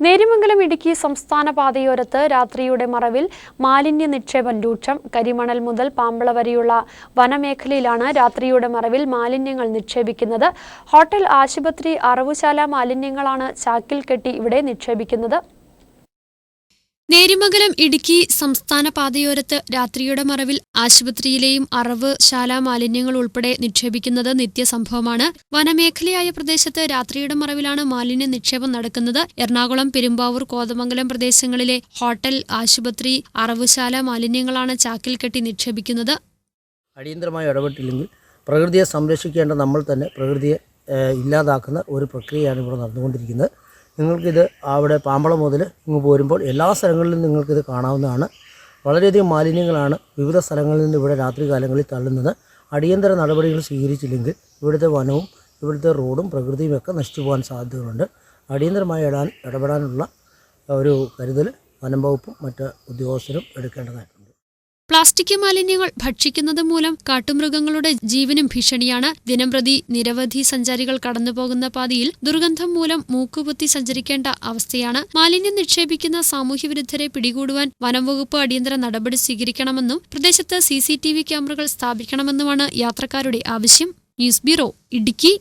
നേരിമംഗലം ഇടുക്കി സംസ്ഥാന പാതയോരത്ത് രാത്രിയുടെ മറവിൽ മാലിന്യ നിക്ഷേപം രൂക്ഷം. കരിമണൽ മുതൽ പാമ്പള വരെയുള്ള വനമേഖലയിലാണ് രാത്രിയുടെ മറവിൽ മാലിന്യങ്ങൾ നിക്ഷേപിക്കുന്നത്. ഹോട്ടൽ ആശുപത്രി അറവുശാല മാലിന്യങ്ങളാണ് ചാക്കിൽ കെട്ടി ഇവിടെ നിക്ഷേപിക്കുന്നത്. നേരിമംഗലം ഇടുക്കി സംസ്ഥാന പാതയോരത്ത് രാത്രിയുടെ മറവിൽ ആശുപത്രിയിലെയും അറവ് ശാല മാലിന്യങ്ങൾ ഉൾപ്പെടെ നിക്ഷേപിക്കുന്നത് നിത്യസംഭവമാണ്. വനമേഖലയായ പ്രദേശത്ത് രാത്രിയുടെ മറവിലാണ് മാലിന്യ നിക്ഷേപം നടക്കുന്നത്. എറണാകുളം പെരുമ്പാവൂർ കോതമംഗലം പ്രദേശങ്ങളിലെ ഹോട്ടൽ ആശുപത്രി അറവുശാല മാലിന്യങ്ങളാണ് ചാക്കിൽ കെട്ടി നിക്ഷേപിക്കുന്നത്. അടിയന്തരമായി ഇടപെട്ടില്ലെങ്കിൽ പ്രകൃതിയെ സംരക്ഷിക്കേണ്ട നമ്മൾ തന്നെ പ്രകൃതിയെ ഇല്ലാതാക്കുന്ന ഒരു പ്രക്രിയയാണ് ഇവിടെ നടന്നുകൊണ്ടിരിക്കുന്നത്. നിങ്ങൾക്കിത് അവിടെ പാമ്പളം മുതൽ ഇങ്ങ് പോരുമ്പോൾ എല്ലാ സ്ഥലങ്ങളിലും നിങ്ങൾക്കിത് കാണാവുന്നതാണ്. വളരെയധികം മാലിന്യങ്ങളാണ് വിവിധ സ്ഥലങ്ങളിൽ നിന്ന് ഇവിടെ രാത്രി കാലങ്ങളിൽ തള്ളുന്നത്. അടിയന്തര നടപടികൾ സ്വീകരിച്ചില്ലെങ്കിൽ ഇവിടുത്തെ വനവും ഇവിടുത്തെ റോഡും പ്രകൃതിയും ഒക്കെ നശിച്ചു പോകാൻ സാധ്യതകളുണ്ട്. അടിയന്തരമായി ഇടാൻ ഇടപെടാനുള്ള ഒരു കരുതൽ വനം വകുപ്പും മറ്റ് ഉദ്യോഗസ്ഥരും എടുക്കേണ്ടതായിട്ടുണ്ട്. പ്ലാസ്റ്റിക് മാലിന്യങ്ങൾ ഭക്ഷിക്കുന്നത് മൂലം കാട്ടുമൃഗങ്ങളുടെ ജീവനും ഭീഷണിയാണ്. ദിനംപ്രതി നിരവധി സഞ്ചാരികൾ കടന്നുപോകുന്ന പാതയിൽ ദുർഗന്ധം മൂലം മൂക്കുപൊത്തി സഞ്ചരിക്കേണ്ട അവസ്ഥയാണ്. മാലിന്യം നിക്ഷേപിക്കുന്ന സാമൂഹ്യവിരുദ്ധരെ പിടികൂടുവാൻ വനംവകുപ്പ് അടിയന്തര നടപടി സ്വീകരിക്കണമെന്നും പ്രദേശത്ത് സി ക്യാമറകൾ സ്ഥാപിക്കണമെന്നുമാണ് യാത്രക്കാരുടെ ആവശ്യം. News bureau Idukki.